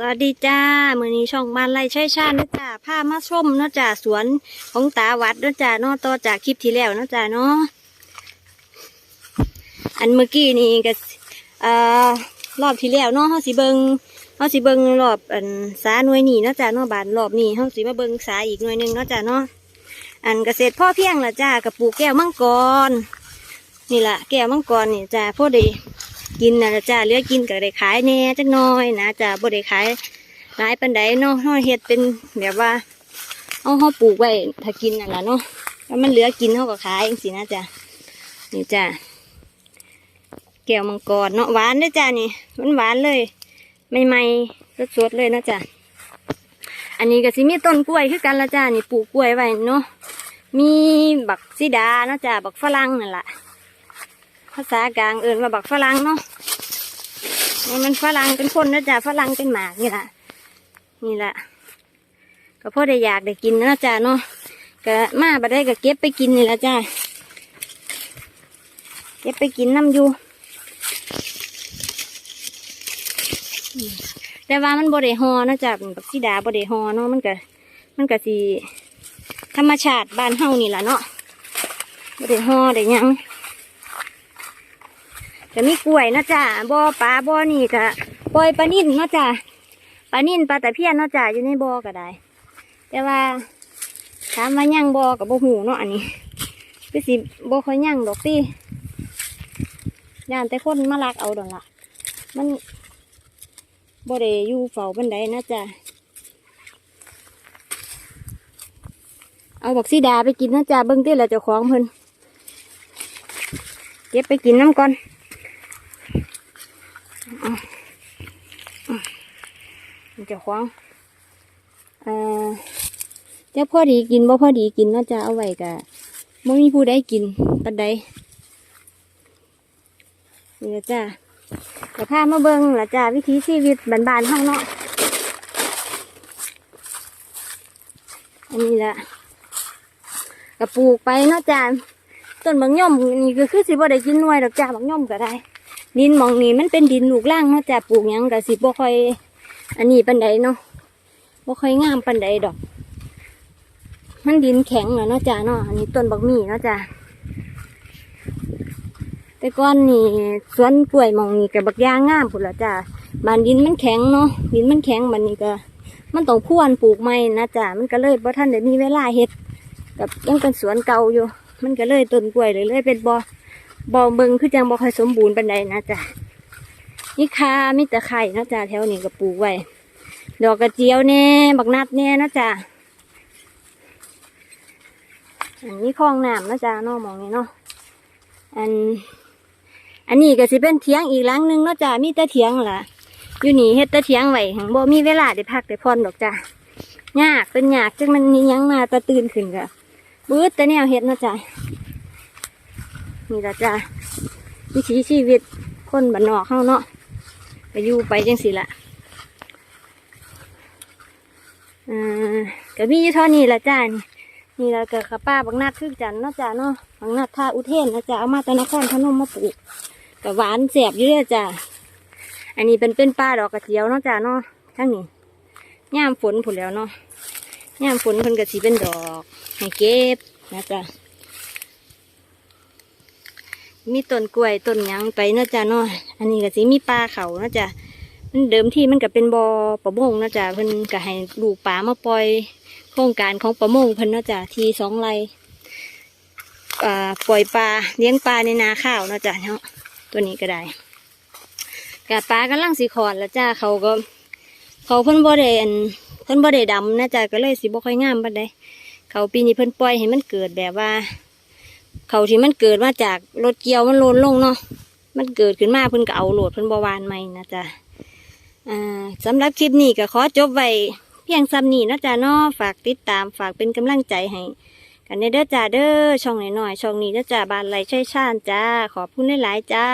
สวัสดีจ้ามือนี้ช่องบ้านไร่ใช่ชาตินะจ้าพามาชมนาะจ้าสวนของตาวัดนาะจ้าเนาะต่อจากคลิปที่แล้วนาะจ้าเนาะอันเมื่อกี้นี่ก็เอ่อรอบที่แล้วเนาะเฮาสิเบิงเฮาสิเบิงรอบอันสาหน่วยนี้เนาะจ้าเนาะบานรอบนี้เฮาสิมาเบิงสาอีกหน่วยหนึงนาะจ้าเนาะอันเกษตรพ่อเพียงละจ้ากับปลูกแก้วมังกรนี่ละแก้วมังกรนี่จ้าพอดี กินนะจ้าเหลือกินก็ได้ขายแน่จักน้อยนะจ้าบ่ได้ขายหลายปันไดเนาะเฮาเฮ็ดเป็นแบบว่าเอาเฮาปลูกไว้ถ้ากินนั่นล่ะเนาะแล้วมันเหลือกินเฮาก็ขายจังซี่นะจ้านี่จ้าแก้วมังกรเนาะหวานด้อจ้านี่มันหวานเลยใหม่ๆสดๆเลยนะจ้าอันนี้ก็สิมีต้นกล้วยคือกันละจ้านี่ปลูกกล้วยไว้เนาะมีบักซีดาเนาะจ้าบักฝรั่งนั่นแหละ ภาษากลางเอินว่าบักฝรั่งเนาะนี่มันฝรั่งเป็นคนนะจ๊ะฝรั่งเป็นหมากนี่แหละนี่แหละก็พ่อได้อยากได้กินนะจ๊ะเนาะก็มาบัดได้ก็เก็บไปกินนี่แหละจ้ะเก็บไปกินน้ำอยู่แต่ว่ามันบริหอนะจ๊ะเป็นบักซีดาบริหอเนาะมันก็มันก็สีธรรมชาติบ้านเฮานี่แหละเนาะบริหอได้ยัง ก็มีกล้วยนะจ้าบ่อปลาบ่อนี่ก็ปล่อยปลานิ่นนะจ้าปลานิ่นปลาตะเพียนนะจ้าอยู่ในบ่อก็ได้ แต่ว่าถามว่าย่างบ่อกับบ่หูเนาะอันนี้คือสิบ่ค่อยย่างดอกติย่านแต่คนมาลักเอาดอกละมันบ่ได้อยู่เฝ้าบันไดนะจ้าเอาบักซีดาไปกินนะจ้าเบิ่งติแล้วเจ้าของเพิ่นเก็บไปกินน้ำก่อน เจ้าของเอ่อเจ้าพอดีกินบ่พอดีกินเนาจะเอาไว้กะบ่มีผู้ใดกินปันใดนี่ละจ้าแต่พามาเบิงละจ้าวิถีชีวิตบ้านๆเฮาเนาะอันนี้ละกระปลูกไปเนาะจ้าต้นบางย่อมนี่ก็คือสิบ่ได้กินหน่วยดอกจ้าบางย่อมก็ได้ ดินมองนี้มันเป็นดินลูกล่างเนาะจ้าปลูกยังก็สิบ่ค่อย อันนี้ปันไดเนาะบ่ค่อยงามปันไดดอก มันดินแข็งเนาะนาะจ้าเนาะอันนี้ต้นบักมี่เนาะจ้าแต่ก่อนนี่สวนกล้วยมองนี่กับบักยางงามพุ่นละจ้าบานดินมันแข็งเนาะดินมันแข็งบันนี้ก็ มันต้องพ่วนปลูกใหม่นะจ้ามันก็เลยบ่ท่านได้มีเวลาเฮ็ดกับยังเป็นสวนเก่าอยู่ มันก็เลยต้นกล้วยเลยเลยเป็นบ่บ่เบิงคือจังบ่ค่อยสมบูรณ์ปันใดนะจ้า นี่คามีแต่ไข่นาะจ้าแถวนี้ก็ปลูกไว้ดอกกระเจียวแน่บักนัดแน่นาะจ้าอันนี้คลองน้ำนาะจ้าเนาะหมองนี้เนาะอัน อันนี้ก็สิเป็นเถียงอีกหลังหนึงนาะจ้ามีแต่เถียงล่ะอยู่นี่เฮ็ดแต่เถียงไว้หังบ่มีเวลาได้พักได้พรดอกจ้ายากเป็นยากจังมันมีหยังมาตะตื่นขึ้นก็บื้อแต่แนวเฮ็ดนาะจ้านี่ละจ้าวิถีชีวิตคนบ้านนอกเฮาเนาะ ก็อยู่ไปจังสิละอ่าก็มีอยู่เท่านี้ละจ้านี่นี่เราเกิดกับป้าบางนาดคือจันเนาะจ้าเนาะบางนาดท่าอุเทนนะจ้าเอามาตะนครพนมมาปลูกกับหวานแสบอยู่เด้อจ้าอันนี้เป็นเป็นป้าดอกกระเจียวเนาะจ้าเนาะทั้งนี้ย่ามฝนผุนแล้วเนาะย่ามฝนเพิ่นกระสีเป็นดอกให้เก็บนะจ้า มีต้นกล้วยต้นยังไปเนาะจ้าเนาะอันนี้ก็สิมีปลาเขาเนาะจ้ามันเดิมที่มันก็เป็นบอ่อประมงเนาะจ๊ะเพิ่นก็ให้ลูกปลามาปล่อยโครงการของประมงเพิ่นเนาะจ๊ะทีสองไร่ปล่อยปลาเลี้ยงปลาในนาข้าวเนาะจ๊ะเนาะตัวนี้ก็ได้กะปลากำลังสีขอดแล้วจ้าเขาก็ เขาเพิ่นบ่ได้อันเพิ่นบ่ได้ดำนะจ๊ะก็เลยสิบ่ค่อยงามปานใดเขาปีนี้เพิ่นปล่อยให้มันเกิดแบบว่า เขาที่มันเกิดมาจากรถเกี่ยวมันโลนลงเนาะมันเกิดขึ้นมาเพิ่นก็เอาโหลดเพิ่นบวานใหม่นะจ๊ะอ่าสำหรับคลิปนี้ก็ขอจบไว้เพียงซ้ำนี้นะจ๊ะเนาะฝากติดตามฝากเป็นกำลังใจให้กันเด้อจ้าเด้อช่องหน่อยๆช่องนี้เด้อจ้าบานไหลใช่ชาญจ้าขอบคุณหลายๆจ้า